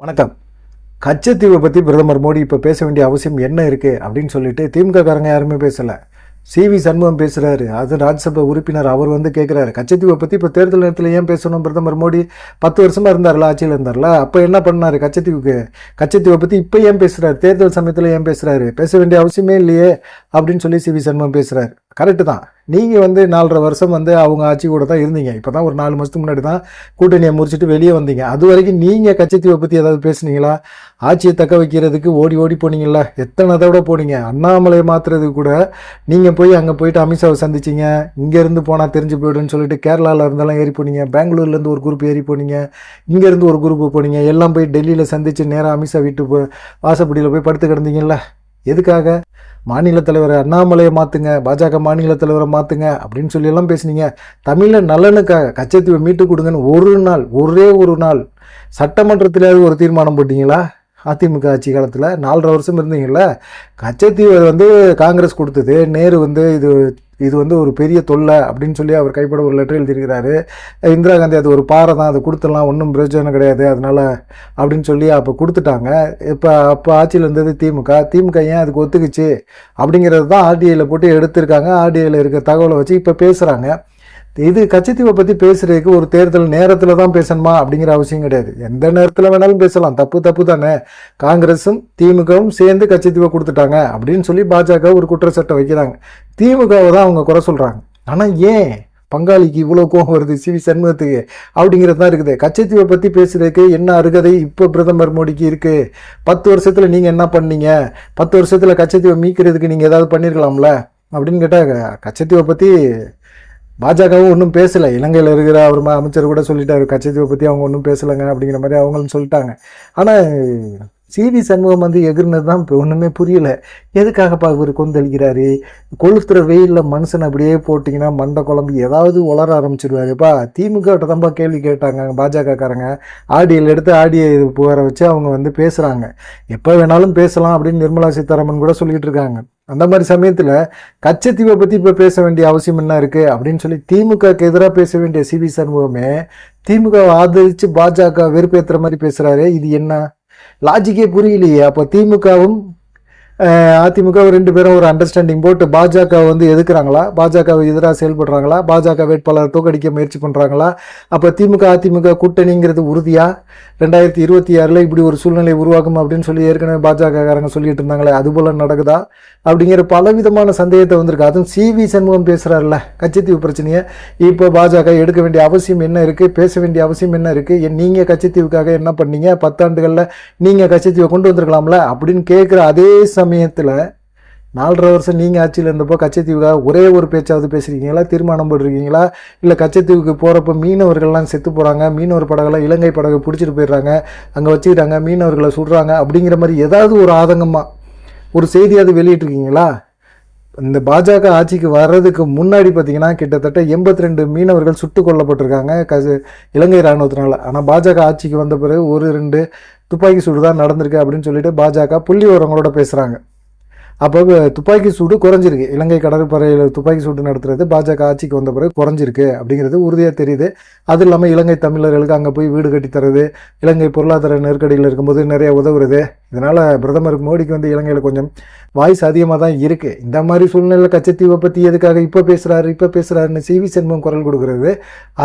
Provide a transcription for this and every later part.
வணக்கம். கச்சத்தீவை பற்றி பிரதமர் மோடி இப்போ பேச வேண்டிய அவசியம் என்ன இருக்குது அப்படின்னு சொல்லிட்டு திமுக காரங்க யாருமே பேசலை. சிவி சண்முகம் பேசுகிறாரு அது ராஜ்யசபா உறுப்பினர் அவர் வந்து கேட்குறாரு கச்சத்தீவை பற்றி இப்போ தேர்தல் நேரத்தில் ஏன் பேசணும் பிரதமர் மோடி? பத்து வருஷமாக இருந்தார்ல ஆட்சியில் இருந்தார்ல. அப்போ என்ன பண்ணார் கச்சத்தீவுக்கு? கச்சத்தீவை பற்றி இப்போ ஏன் பேசுகிறாரு தேர்தல் சமயத்தில் ஏன் பேசுகிறாரு பேச வேண்டிய அவசியமே இல்லையே அப்படின்னு சொல்லி சிவி சண்முகம் பேசுகிறாரு கரெக்டு தான். நீங்கள் வந்து நாலரை வருஷம் வந்து அவங்க ஆட்சி கூட தான் இருந்தீங்க. இப்போ தான் ஒரு நாலு மாதத்துக்கு முன்னாடி தான் கூட்டணியை முடிச்சுட்டு வெளியே வந்தீங்க. அது வரைக்கும் நீங்கள் கச்சத்தீவை பற்றி ஏதாவது பேசுனீங்களா? ஆட்சியை தக்க வைக்கிறதுக்கு ஓடி ஓடி போனீங்களா எத்தனை தடவை போனீங்க? அண்ணாமலையை மாற்றுறதுக்கு கூட நீங்கள் போய் அங்கே போயிட்டு அமித்ஷாவை சந்திச்சிங்க. இங்கேருந்து போனால் தெரிஞ்சு போய்டுன்னு சொல்லிட்டு கேரளாவில் இருந்தெல்லாம் ஏறி போனீங்க. பெங்களூர்லேருந்து ஒரு குரூப் ஏறி போனீங்க. இங்கேருந்து ஒரு குரூப் போனீங்க. எல்லாம் போய் டெல்லியில் சந்திச்சு நேராக அமித்ஷா வீட்டு வாசப்படியில் போய் படுத்து கிடந்தீங்கல்ல. எதுக்காக? மாநில தலைவரை அண்ணாமலையை மாற்றுங்க பாஜக மாநில தலைவரை மாற்றுங்க அப்படின்னு சொல்லியெல்லாம் பேசுனீங்க. தமிழர் நலனுக்காக கச்சத்தீவை மீட்டு கொடுங்கன்னு ஒரு நாள் ஒரே ஒரு நாள் சட்டமன்றத்திலேயாவது ஒரு தீர்மானம் போட்டீங்களா? அதிமுக ஆட்சி காலத்தில் நாலரை வருஷம் இருந்தீங்கல்ல? கச்சத்தீவை வந்து காங்கிரஸ் கொடுத்தது. நேரு வந்து இது இது வந்து ஒரு பெரிய தொல்லை அப்படின்னு சொல்லி அவர் கைப்பட ஒரு லெட்டர் எழுதியிருக்கிறாரு. இந்திரா காந்தி அது ஒரு பாறை தான் அது கொடுத்துடலாம் ஒன்றும் பிரயோஜனம் கிடையாது அதனால் அப்படின்னு சொல்லி அப்போ கொடுத்துட்டாங்க. இப்போ அப்போ ஆட்சியில் இருந்தது திமுக. திமுக ஏன் அதுக்கு ஒத்துக்குச்சு? அப்படிங்கிறது தான் ஆர்டிஐயில் போட்டு எடுத்திருக்காங்க. ஆர்டிஐயில் இருக்க தகவலை வச்சு இப்போ பேசுகிறாங்க இது கச்சத்தீவை பற்றி பேசுறதுக்கு ஒரு தேர்தல் நேரத்தில் தான் பேசணுமா அப்படிங்கிற அவசியம் கிடையாது. எந்த நேரத்தில் வேணாலும் பேசலாம். தப்பு தப்பு தானே. காங்கிரஸும் திமுகவும் சேர்ந்து கச்சத்தீவை கொடுத்துட்டாங்க அப்படின்னு சொல்லி பாஜக ஒரு குற்றச்சாட்டை வைக்கிறாங்க. திமுகவை தான் அவங்க குறை சொல்கிறாங்க ஆனால் ஏன் பங்காளிக்கு இவ்வளோ கோபம் வருது? சிவி சண்முகத்துக்கு அப்படிங்கிறது தான் இருக்குது. கச்சத்தீவை பற்றி பேசுறதுக்கு என்ன அருகதை இப்போ பிரதமர் மோடிக்கு இருக்குது பத்து வருஷத்தில் நீங்கள் என்ன பண்ணீங்க? பத்து வருஷத்தில் கச்சத்தீவை மீட்கிறதுக்கு நீங்கள் ஏதாவது பண்ணியிருக்கலாம்ல அப்படின்னு கேட்டால் கச்சத்தீவை பற்றி பாஜகவும் ஒன்றும் பேசலை. இலங்கையில் இருக்கிற அவர் அமைச்சர் கூட சொல்லிட்டார் கச்சத்தீவை பற்றி அவங்க ஒன்றும் பேசலைங்க அப்படிங்கிற மாதிரி அவங்களும் சொல்லிட்டாங்க. ஆனால் சிவி சண்முகம் வந்து எகிர்னது தான் இப்போ ஒன்றுமே புரியல. எதுக்காகப்பா இவர் கொந்தளிக்கிறாரு? கொளுத்துற வெயிலில் மனுஷன் அப்படியே போட்டிங்கன்னா மண்டை குழம்பு ஏதாவது உளர ஆரம்பிச்சிருவாருப்பா. திமுக கிட்ட தான்ப்பா கேள்வி கேட்டாங்க பாஜகக்காரங்க ஆடியில் எடுத்து ஆடியை புகார வச்சு அவங்க வந்து பேசுகிறாங்க எப்போ வேணாலும் பேசலாம் அப்படின்னு நிர்மலா சீதாராமன் கூட சொல்லிகிட்டு இருக்காங்க. அந்த மாதிரி சமயத்தில் கச்சத்தீவை பற்றி இப்போ பேச வேண்டிய அவசியம் என்ன இருக்குது அப்படின்னு சொல்லி திமுகக்கு எதிராக பேச வேண்டிய சிவி சண்முகமே திமுகவை ஆதரித்து பாஜக வெறுப்பேற்றுற மாதிரி பேசுகிறாரு இது என்ன? லாஜிக்கே புரியலையே. அப்போ திமுகவும் அதிமுக ரெண்டு பேரும் ஒரு அண்டர்ஸ்டாண்டிங் போட்டு பாஜக வந்து எதுக்குறாங்களா? பாஜகவை எதிராக செயல்படுறாங்களா? பாஜக வேட்பாளர் தோக்கடிக்க முயற்சி பண்ணுறாங்களா அப்போ திமுக அதிமுக கூட்டணிங்கிறது உறுதியாக ரெண்டாயிரத்தி இருபத்தி ஆறில் இப்படி ஒரு சூழ்நிலை உருவாகும் அப்படின்னு சொல்லி ஏற்கனவே பாஜகக்காரங்க சொல்லிட்டு இருந்தாங்களே அதுபோல் நடக்குதா? அப்படிங்கிற பலவிதமான சந்தேகத்தை வந்திருக்கு. அதுவும் சிவி சண்முகம் பேசுகிறாருல கச்சத்தீவு பிரச்சனையை. இப்போ பாஜக எடுக்க வேண்டிய அவசியம் என்ன இருக்குது பேச வேண்டிய அவசியம் என்ன இருக்குது நீங்கள் கச்சத்தீவுக்காக என்ன பண்ணீங்க? பத்தாண்டுகளில் நீங்கள் கச்சத்தீவை கொண்டு வந்திருக்கலாம்ல அப்படின்னு கேட்குற அதே சமயத்தில் நாலரை வருஷம் நீங்கள் ஆட்சியில் இருந்தப்போ கச்சத்தீவுக்காக ஒரே ஒரு பேச்சாவது பேசுகிறீங்களா தீர்மானம் போட்டிருக்கீங்களா? இல்லை கச்சத்தீவுக்கு போகிறப்ப மீனவர்கள்லாம் செத்து போகிறாங்க மீனவர் படகெல்லாம் இலங்கை படகு பிடிச்சிட்டு போயிடுறாங்க அங்கே வச்சுக்கிறாங்க மீனவர்களை சுடுறாங்க அப்படிங்கிற மாதிரி ஏதாவது ஒரு ஆதங்கமாக ஒரு செய்தியாவது வெளியிட்டிருக்கீங்களா? இந்த பாஜக ஆட்சிக்கு வர்றதுக்கு முன்னாடி பார்த்தீங்கன்னா கிட்டத்தட்ட எண்பத்தி ரெண்டு மீனவர்கள் சுட்டு கொல்லப்பட்டிருக்காங்க. கசு இலங்கை இராணுவத்தினால. ஆனால் பாஜக ஆட்சிக்கு வந்த பிறகு ஒரு ரெண்டு துப்பாக்கி சூடு தான் நடந்திருக்கு அப்படின்னு சொல்லிட்டு பாஜக புள்ளி விவரங்களோட பேசுகிறாங்க அப்போ துப்பாக்கி சூடு குறைஞ்சிருக்கு. இலங்கை கடற்படையில் துப்பாக்கி சூடு நடத்துறது பாஜக ஆட்சிக்கு வந்த பிறகு குறைஞ்சிருக்கு அப்படிங்கிறது உறுதியாக தெரியுது. அது இல்லாமல் இலங்கை தமிழர்களுக்கு அங்கே போய் வீடு கட்டி தரது இலங்கை பொருளாதார நெருக்கடியில் இருக்கும்போது நிறைய உதவுறது. இதனால் பிரதமர் மோடிக்கு வந்து இலங்கையில் கொஞ்சம் வாய்ஸ் அதிகமாக தான் இருக்குது இந்த மாதிரி சூழ்நிலையில் கச்சத்தீவை பற்றி எதுக்காக இப்போ பேசுகிறாரு இப்போ பேசுகிறாருன்னு சிவி செண்பம் குரல் கொடுக்குறது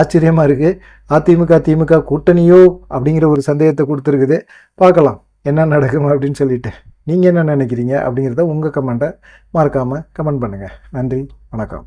ஆச்சரியமாக இருக்குது அதிமுக திமுக கூட்டணியோ அப்படிங்கிற ஒரு சந்தேகத்தை கொடுத்துருக்குது. பார்க்கலாம். என்ன நடக்கும் அப்படின்னு சொல்லிட்டு. நீங்கள் என்ன நினைக்கிறீங்க அப்படிங்கிறத உங்கள் கமெண்ட்டை மறக்காமல் கமெண்ட் பண்ணுங்கள் நன்றி வணக்கம்.